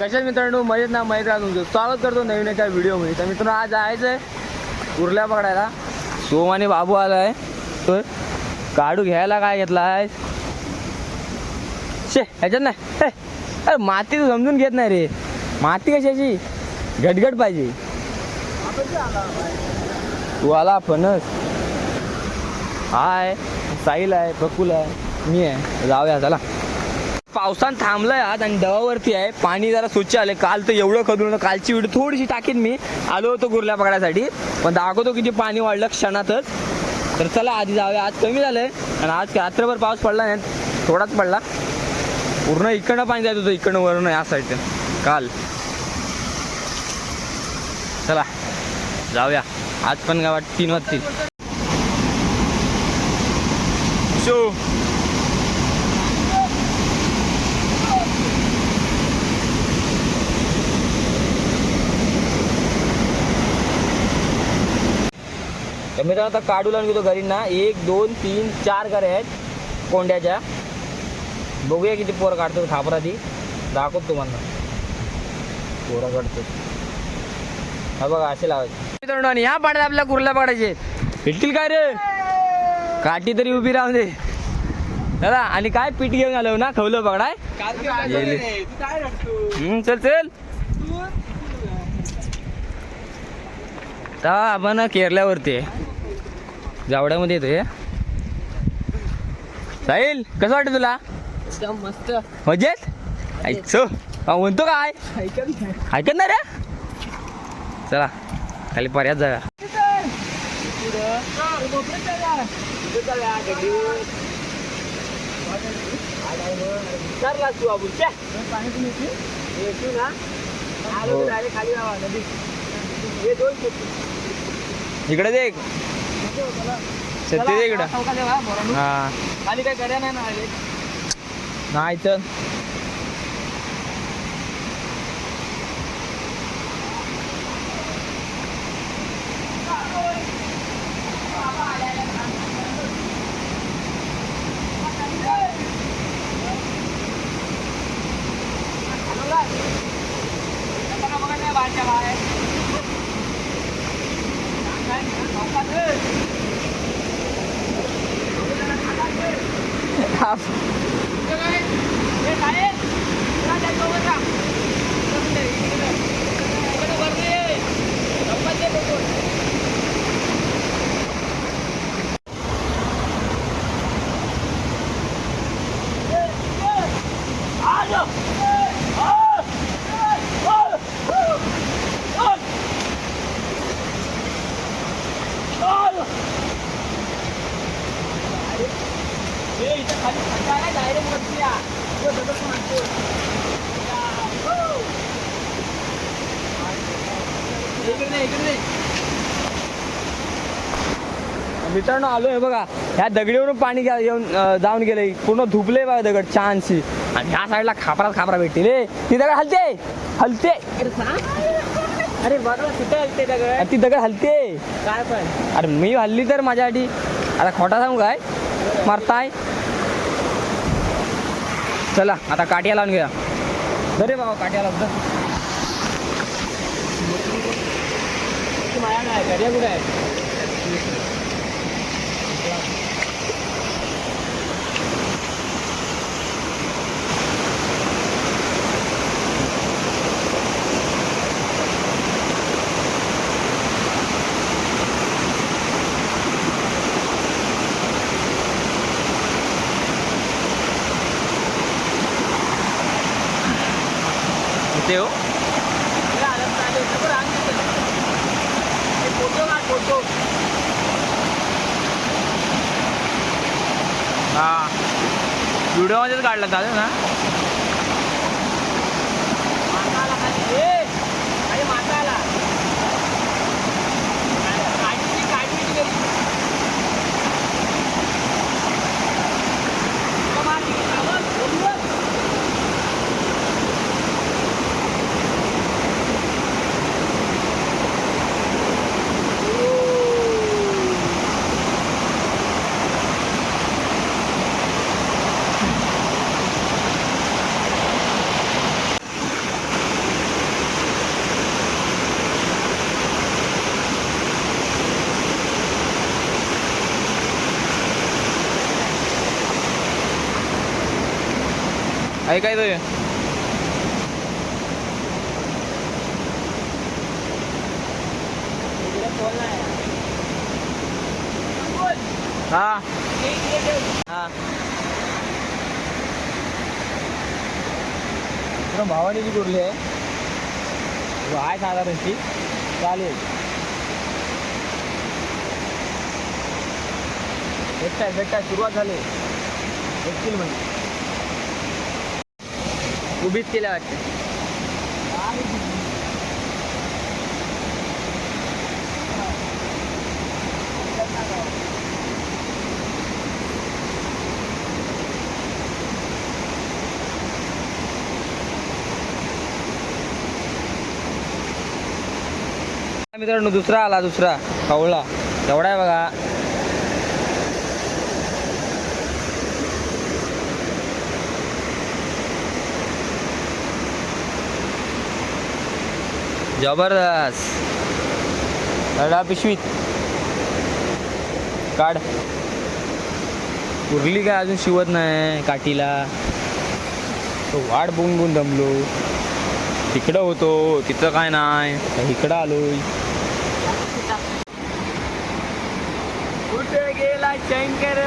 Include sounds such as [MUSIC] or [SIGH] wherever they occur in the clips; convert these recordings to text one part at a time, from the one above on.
कशा मित्रांनो? मजेत ना मजेत राहा तुमचं स्वागत करतो नवीन एका व्हिडिओमध्ये. तर मित्रांनो आज जायचं आहे उरल्या पकडायला. सोम आणि बाबू आला आहे तर काढू घ्यायला काय घेतला आहे? शे ह्याच्यात नाही. अरे माती तू समजून घेत नाही रे. माती कशाची? घटघट पाहिजे. तू आला फणस. हाय साहिल आहे बकुल आहे मी आहे. जाऊया चला. पावसान थांबलाय आज आणि दवावरती आहे. पाणी जरा स्वच्छ आले काल तर एवढं खदून कालची व्हिडिओ थोडीशी टाकीन मी. आलो होतो गुरल्या पकडायसाठी. पण दाखवतो किती पाणी वाढलं क्षणातच. तर चला आधी जाऊया. आज कमी झालंय. आणि आज रात्रभर पाऊस पडला नाही. थोडाच पडला. पूर्ण इकडनं पाणी जात होतं. इकडनं वरून या साईडचं काल. चला जाऊया. आज पण गावात तीन वाजतील. शो मित्रांनो आता काढू लावून घेतो घरी ना एक दोन तीन चार घरे आहेत कोंड्याच्या. बघूया किती पोरं काढतो थापरा ती दाखवतो तुम्हाला. पोरं काढतो हा बघा असे लावायचे. मित्रांनो आणि ह्या पाड्यात आपल्या कुर्ल्या पाडायचे. भेटतील काय रे? काठी तरी उभी राहून दे. दादा आणि काय पीठ घेऊन आलो ना खवलं. हम्म, चल चल. आपण केरल्यावरती आहे. जावड्यामध्ये येतोय. साहिल कसं वाटतं तुला? मस्त. मजेत? ऐकसो हा, म्हणतो काय ऐकत नाही. रे? चला खाली पर्यात जाऊया. हो. इकडे दे इकडं. हा. खाली काय कर्या नाही ना नाही तर. love. मित्रांनो आलो आहे बघा. ह्या दगडीवरून पाणी येऊन जाऊन गेले. पूर्ण धुपले बघा दगड छानशी. आणि ह्या साईडला खापरात खापरा भेटतील. रे ती दगड हलते! हलते! अरे बघा कुठे असते दगड? अरे ती दगड हलते! काय पण. अरे मी हल्ली तर माझ्यासाठी आता खोटा सांगू काय? मारताय? चला आता काट्या लावून घ्या बरे बाबा काट्या लावून धर. माझ्या नाही कर्या कुठे आहे इथे हो फोटो काढ फोटो हा व्हिडिओमध्येच काढला चालेल ना मासा आला खाली ए अरे मासा आला काढली काढली घरी मार तिकडे, आवाज, बोलूया. ऐकायचं हा. हा. भावाने जी कुरली आहे. व आहे साधारणची. चालेल. भेटताय भेटताय सुरुवात झाली. भेटतील म्हणजे उभीच केल्या वाटते. मित्रांनो दुसरा आला दुसरा कवळा. तेवढा आहे बघा. जबरदस्त. अडा पिशवीत. काढ. उरली काय अजून शिवत नाही काठीला? तो वाट बघून बघून दमलो. तिकडं होतो तिथं काय नाही. इकडं आलोय. कुठे गेला शंकर.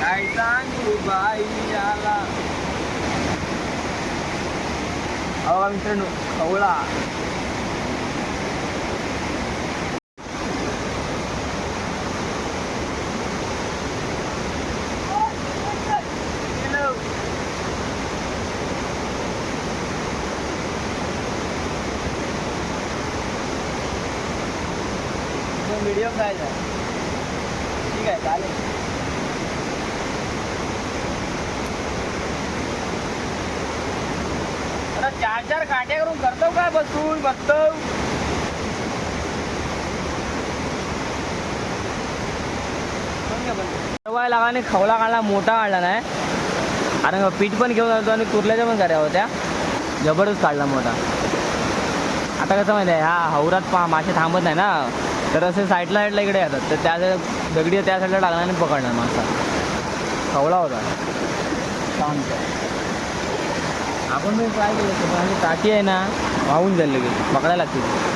काय सांगू बाई आला अहो मित्रांनो कवळा मीडियम साईज आहे ठीक आहे चालेल आता चार चार काट्या करून करतो काय बसून बसतो तेव्हा लागाने खवला काढला मोठा काढला नाही. आणि पीठ पण घेऊन जातो आणि कुर्ल्याच्या पण कर्या होत्या. जबरदस्त काढला मोठा. आता कसं माहिती आहे हा हौरात पा मासे थांबत नाही ना. तर असे साईडला साईडला इकडे येतात. तर त्या दगडी त्या साईडला टाकणार आणि पकडणार मासा. खवळा होता. शांत. आपण मी ट्राय केलं होतं, पण आणि काठी आहे ना वाहून जाईल लगेच पकडायला लागते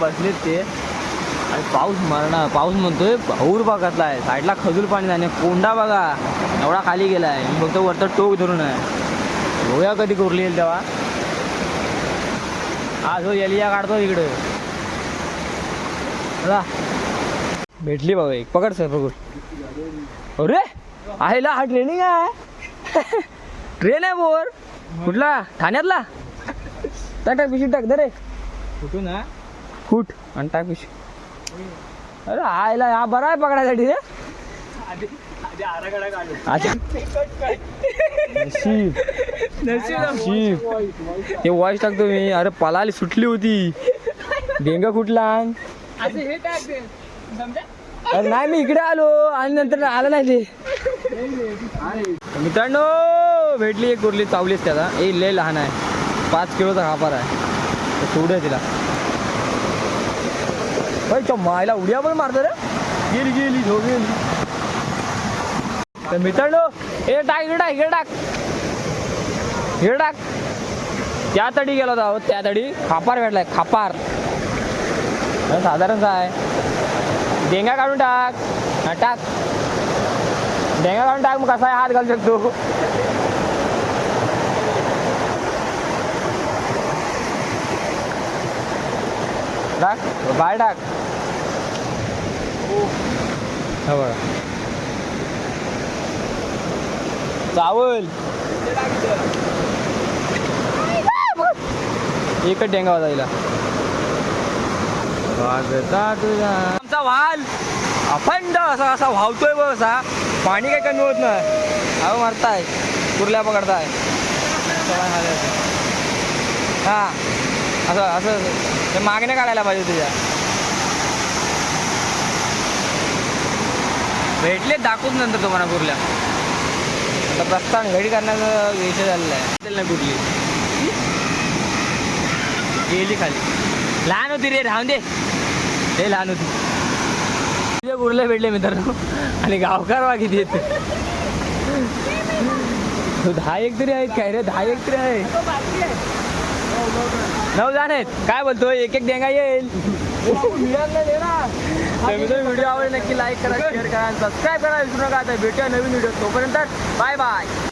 बसलेत ते आणि पाऊस मरणा पाऊस म्हणतोय भाऊर भागातला आहे साईडला खजूर पाणी झाले कोंडा बघा एवढा खाली गेला आहे मी फक्त वरतं टोक धरून आहे. गोया कधी कुरली येईल तेव्हा. हा जो एलिया काढतो इकडे. भेटली बघा एक. पकड सर पकड. अरे आहेला हा ट्रेनिंग आहे. [LAUGHS] ट्रेन आहे बोर. कुठला? ठाण्यातला? टाक टाक पिशवी टाक दे रे. कुठून हा? फूट आणि टाक पिशवी. अरे आयला हा बरा आहे पकडायसाठी रे. अच्छा नशीब. नशीब. ते वॉइस टाकतो मी. अरे पलाली सुटली होती. डेंगा कुठला? हे? अरे नाही मी इकडे आलो. आणि नंतर आलं नाही ते. मित्रांनो भेटली एक कुर्ली चावलीच त्याला ए लय लहान आहे. पाच किलोचा खापार आहे. सोडूया तिला. मायला उड्या पण मारतो रे. गेली गेली झो गेली. तर मित्रांनो हे टाक इकडे टाक इकडे टाक इकडे टाक त्या तडी गेला होता अहो, त्या तडी खापार भेटलाय खापार. साधारण काय डेंगा काढून टाक. हा टाक. डेंगा काढून टाक मग कसा हात घालू शकतो. टाक बाय टाक हो, बघा चावल एकच डेंगा होता हिला वागता तुझा. आमचा वाल अखंड असा असा वाहतोय बघ असा. पाणी काही कमी होत नाही. अहो मारताय. कुर्ल्या पकडताय. हा. असं असं. ते मागण्या काढायला पाहिजे तुझ्या. भेटले दाखवून नंतर तुम्हाला कुर्ल्या. आता प्रस्थान घडी करण्याचा विषय झालेला आहे. ना कुठली? गेली खाली. लहान होती रे राहून दे. ते लहान होती. तुझे कुर्ले भेटले मित्रांनो. आणि गावकार वा किती येते दहा एक तरी आहेत काय रे? दहा एक तरी आहे नऊ जण आहेत. काय बोलतोय? एक एक डेंगा येईल. व्हिडिओ आवडला नक्की लाईक करा शेअर करा सबस्क्राईब करा विसरू नका. आता भेटूया नवीन व्हिडिओ तोपर्यंत बाय बाय